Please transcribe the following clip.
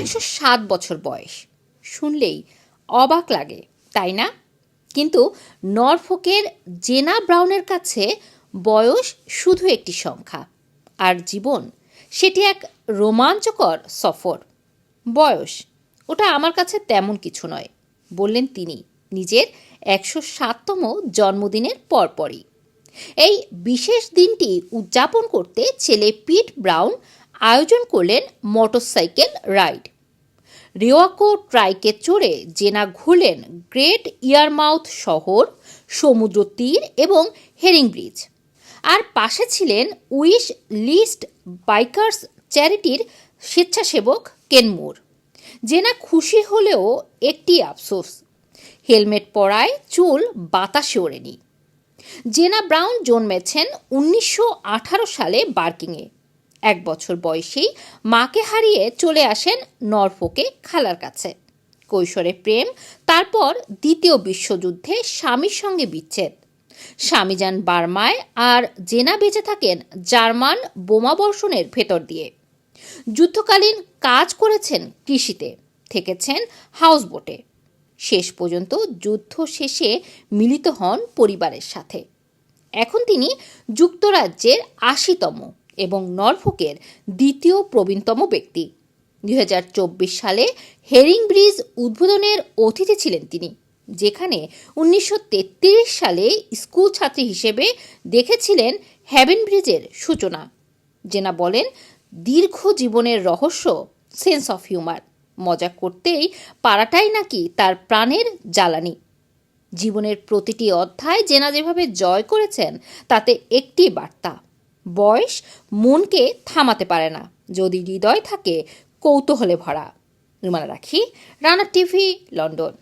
একশো সাত বছর বয়স। শুনলেই অবাক লাগে, তাই না? কিন্তু নরফোকের জেনা ব্রাউনের কাছে বয়স শুধু একটি সংখ্যা, আর জীবন সেটি এক রোমাঞ্চকর সফর। বয়স, ওটা আমার কাছে তেমন কিছু নয়, বললেন তিনি নিজের একশো সাততম জন্মদিনের পরপরই। এই বিশেষ দিনটি উদযাপন করতে ছেলে পিট ব্রাউন আয়োজন করলেন মোটরসাইকেল রাইড। রিওয়াকো ট্রাইকে চড়ে জেনা ঘুরলেন গ্রেট ইয়ারমাউথ শহর, সমুদ্র তীর এবং হেরিং ব্রিজ। আর পাশে ছিলেন উইশ লিস্ট বাইকার্স চ্যারিটির স্বেচ্ছাসেবক কেনমুর জেনা খুশি হলেও একটি আফসোস, হেলমেট পরায় চুল বাতাসে ওড়েনি। জেনা ব্রাউন জন্মেছেন উনিশশো আঠারো সালে বার্কিংয়ে। এক বছর বয়সেই মাকে হারিয়ে চলে আসেন নরফোকে খালার কাছে। কৈশোরে প্রেম, তারপর দ্বিতীয় বিশ্বযুদ্ধে স্বামীর সঙ্গে বিচ্ছেদ। স্বামী যান বার্মায় আর জেনা বেঁচে থাকেন জার্মান বোমাবর্ষণের ভেতর দিয়ে। যুদ্ধকালীন কাজ করেছেন কৃষিতে, থেকেছেন হাউসবোটে। শেষ পর্যন্ত যুদ্ধ শেষে মিলিত হন পরিবারের সাথে। এখন তিনি যুক্তরাজ্যের আশিতম। এবং নরফোকের দ্বিতীয় প্রবীণতম ব্যক্তি। দুই হাজার চব্বিশ সালে হেরিং ব্রিজ উদ্বোধনের অতিথি ছিলেন তিনি, যেখানে উনিশশো তেত্রিশ সালে স্কুল ছাত্রী হিসেবে দেখেছিলেন হ্যাভেন ব্রিজের সূচনা। জেনা বলেন, দীর্ঘ জীবনের রহস্য, সেন্স অফ হিউমার। মজা করতেই পারাটাই নাকি তার প্রাণের জ্বালানি। জীবনের প্রতিটি অধ্যায় জেনা যেভাবে জয় করেছেন, তাতে একটি বার্তা বয়স মনকে থামাতে পারে না। যদি হৃদয় থাকে, কৌতূহলে ভরা। রুমানা রাখি, রানা টিভি, লন্ডন।